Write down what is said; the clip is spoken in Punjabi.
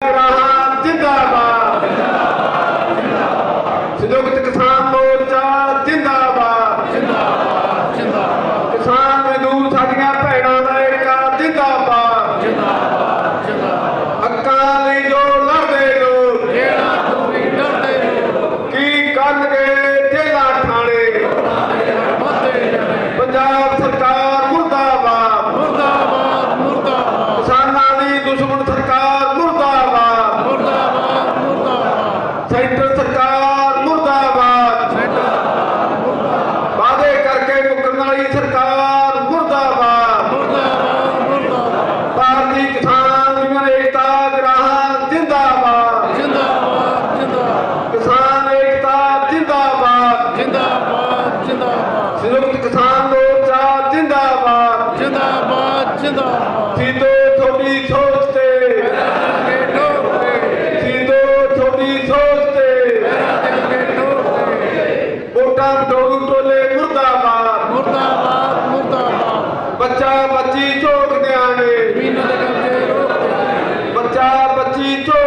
Yeah. ਸੈਂਟਰ ਸਰਕਾਰ ਮੁਰਦਾਬਾਦ। ਵਾਅਦੇ ਕਰਕੇ ਮੁੱਕਣ ਵਾਲੀ ਸਰਕਾਰ ਮੁਰਦਾਬਾਦ। ਭਾਰਤੀ ਕਿਸਾਨ ਯੂਨੀਅਨ ਏਕਤਾ ਗ੍ਰਾਹ ਜਿੰਦਾਬਾਦ। ਜਿੰਦਾਬਾਦ ਜਿੰਦਾਬਾਦ ਕਿਸਾਨ ਏਕਤਾ ਜਿੰਦਾਬਾਦ। ਜਿੰਦਾਬਾਦ ਜਿੰਦਾਬਾਦ। ਸੰਯੁਕਤ ਕਿਸਾਨ ਮੋਰਚਾ ਜਿੰਦਾਬਾਦ। ਜਿੰਦਾਬਾਦ ਜਿੰਦਾਬਾਦ। ਸੀਤੋ ਬੱਚਾ ਬੱਚੀ ਝੋਕ ਦਿਆਣੇ ਬੱਚਾ ਬੱਚੀ ਝੋਕ